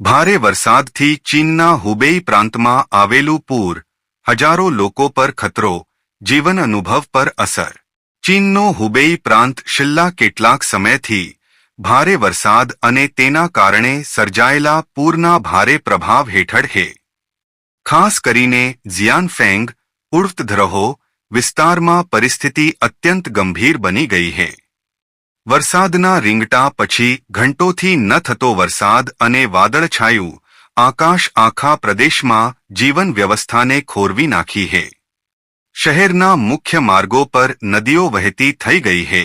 ભારે વરસાદથી ચીનના હુબેઈ પ્રાંતમાં આવેલું પૂર હજારો લોકો પર ખતરો, જીવન અનુભવ પર અસર. ચીનનો હુબેઈ પ્રાંત છેલ્લા કેટલાક સમયથી ભારે વરસાદ અને તેના કારણે સર્જાયેલા પૂરના ભારે પ્રભાવ હેઠળ છે ખાસ કરીને ઝિયાનફેંગ ઉર્ફધરહો વિસ્તારમાં પરિસ્થિતિ અત્યંત ગંભીર બની ગઈ છે વરસાદના રીંગટા પછી ઘંટોથી ન થતો વરસાદ અને વાદળછાયું, આકાશ આખા પ્રદેશમાં જીવન વ્યવસ્થાને ખોરવી નાખી છે શહેરના મુખ્ય માર્ગો પર નદીઓ વહેતી થઈ ગઈ છે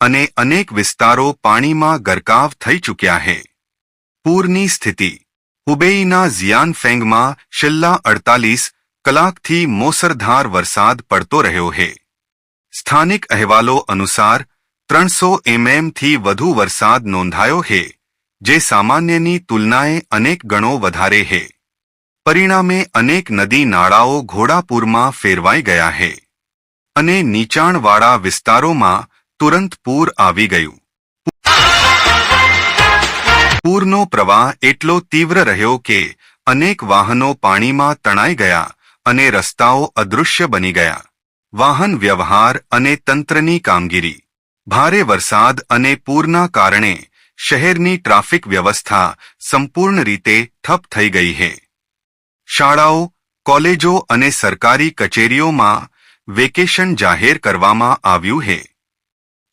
અને અનેક વિસ્તારો પાણીમાં ગરકાવ થઈ ચૂક્યા છે પૂરની સ્થિતિ. હુબેઈના ઝિયાનફેંગમાં છેલ્લા અડતાલીસ કલાકથી મોસરધાર વરસાદ પડતો રહ્યો છે સ્થાનિક અહેવાલો અનુસાર ત્રણસો એમએમથી વધુ વરસાદ નોંધાયો છે જે સામાન્યની તુલનાએ અનેક ગણો વધારે છે પરિણામે અનેક નદી નાળાઓ ઘોડાપુરમાં ફેરવાઈ ગયા છે અને નીચાણવાળા વિસ્તારોમાં તુરંત પૂર આવી ગયું. પૂરનો પ્રવાહ એટલો તીવ્ર રહ્યો કે અનેક વાહનો પાણીમાં તણાઈ ગયા અને રસ્તાઓ અદૃશ્ય બની ગયા. વાહન વ્યવહાર અને તંત્રની કામગીરી. ભારે વરસાદ અને પૂરના કારણે શહેરની ટ્રાફિક વ્યવસ્થા સંપૂર્ણ રીતે ઠપ થઈ ગઈ છે. શાળાઓ, કોલેજો અને સરકારી કચેરીઓમાં વેકેશન જાહેર કરવામાં આવ્યું છે.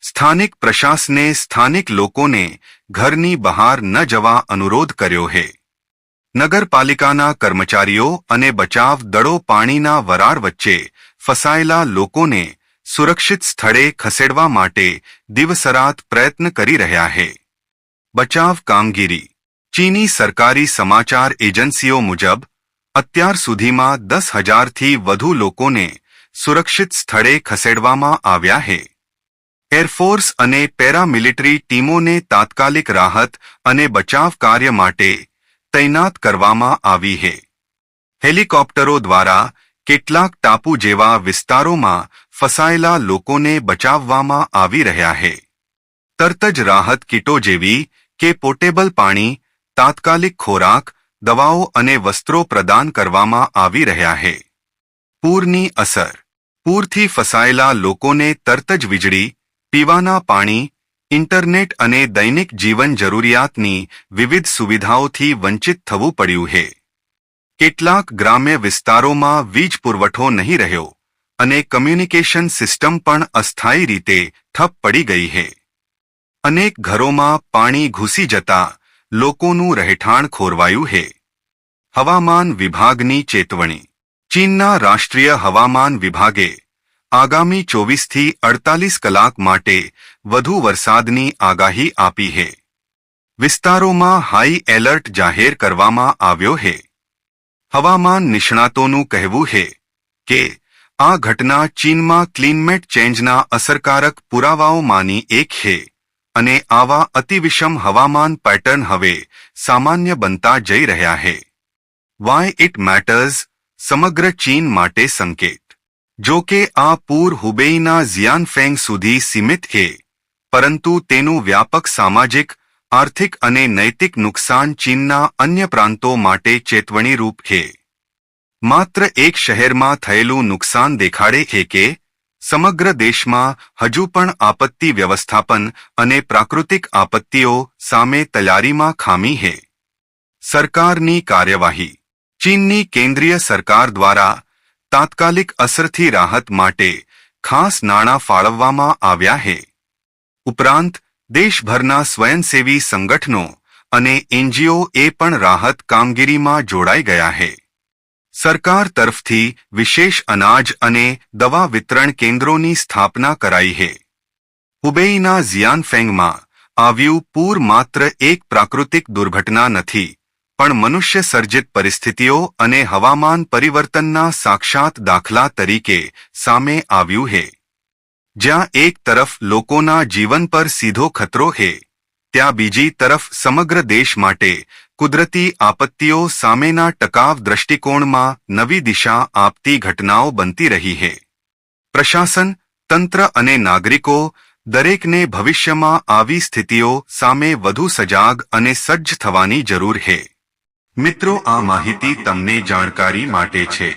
સ્થાનિક પ્રશાસને સ્થાનિક લોકોને ઘરની બહાર ન જવા અનુરોધ કર્યો છે. નગરપાલિકાના કર્મચારીઓ અને બચાવ દળો પાણીના વરાળ વચ્ચે ફસાયેલા લોકોને સુરક્ષિત સ્થળે ખસેડવા માટે દિવસરાત પ્રયત્ન કરી રહ્યા છે બચાવ કામગીરી. ચીની સરકારી સમાચાર એજન્સીઓ મુજબ, અત્યાર સુધીમાં દસ હજારથી વધુ લોકોને સુરક્ષિત સ્થળે ખસેડવામાં આવ્યા છે એરફોર્સ અને પેરામિલિટરી ટીમોને તાત્કાલિક રાહત અને બચાવ કાર્ય માટે તૈનાત કરવામાં આવી છે હેલિકોપ્ટરો દ્વારા કેટલાક ટાપુ જેવા વિસ્તારોમાં ફસાયેલા લોકોને બચાવવામાં આવી રહ્યા છે તરત જ રાહત કીટો જેવી કે પોર્ટેબલ પાણી, તાત્કાલિક ખોરાક, દવાઓ અને વસ્ત્રો પ્રદાન કરવામાં આવી રહ્યા છે પૂરની અસર. પૂરથી ફસાયેલા લોકોને તરત જ વીજળી, પીવાના પાણી, ઇન્ટરનેટ અને દૈનિક જીવન જરૂરિયાતની વિવિધ સુવિધાઓથી વંચિત થવું પડ્યું છે કેટલાક ગ્રામ્ય વિસ્તારોમાં વીજ પુરવઠો નહીં રહ્યો. અને કમ્યુનિકેશન સિસ્ટમ પણ અસ્થાયી રીતે ઠપ પડી ગઈ છે અનેક ઘરોમાં પાણી ઘૂસી જતા લોકોનું રહેઠાણ ખોરવાયું છે હવામાન વિભાગની ચેતવણી. ચીનના રાષ્ટ્રીય હવામાન વિભાગે આગામી ચોવીસથી અડતાલીસ કલાક માટે વધુ વરસાદની આગાહી આપી છે વિસ્તારોમાં હાઈ એલર્ટ જાહેર કરવામાં આવ્યો છે હવામાન નિષ્ણાતોનું કહેવું છે કે આ ઘટના ચીનમાં ક્લીનમેટ ચેન્જના અસરકારક પુરાવાઓમાંની એક છે અને આવા અતિવિષમ હવામાન પેટર્ન હવે સામાન્ય બનતા જઈ રહ્યા છે વાય ઇટ મેટર્સ સમગ્ર ચીન માટે સંકેત. જો કે આ પૂર હુબેઈના ઝિયાનફેંગ સુધી સીમિત છે પરંતુ તેનું વ્યાપક સામાજિક, આર્થિક અને નૈતિક નુકસાન ચીનના અન્ય પ્રાંતો માટે ચેતવણીરૂપ છે માત્ર એક શહેરમાં થયેલું નુકસાન દેખાડે છે કે સમગ્ર દેશમાં હજુ પણ આપત્તિ વ્યવસ્થાપન અને પ્રાકૃતિક આપત્તિઓ સામે તૈયારીમાં ખામી છે. સરકારની કાર્યવાહી. ચીનની કેન્દ્રીય સરકાર દ્વારા તાત્કાલિક અસરથી રાહત માટે ખાસ નાણાં ફાળવવામાં આવ્યા છે. ઉપરાંત, દેશભરના સ્વયંસેવી સંગઠનો અને એનજીઓ એ પણ રાહત કામગીરીમાં જોડાઈ ગયા છે. સરકાર તરફથી વિશેષ અનાજ અને દવા વિતરણ કેન્દ્રોની સ્થાપના કરાઈ છે હુબેઈના ઝિયાનફેંગમાં આવ્યું પૂર માત્ર એક પ્રાકૃતિક દુર્ઘટના નથી, પણ મનુષ્ય સર્જિત પરિસ્થિતિઓ અને હવામાન પરિવર્તનના સાક્ષાત દાખલા તરીકે સામે આવ્યું છે જ્યાં એક તરફ લોકોના જીવન પર સીધો ખતરો છે ત્યાં બીજી તરફ સમગ્ર દેશ માટે કુદરતી આપત્તિઓ સામેના ટકાવ દ્રષ્ટિકોણમાં નવી દિશા આપતી ઘટનાઓ બનતી રહી છે પ્રશાસન, તંત્ર અને નાગરિકો દરેકને ભવિષ્યમાં આવી સ્થિતિઓ સામે વધુ સજાગ અને સજ્જ થવાની જરૂર છે મિત્રો, આ માહિતી તમને જાણકારી માટે છે.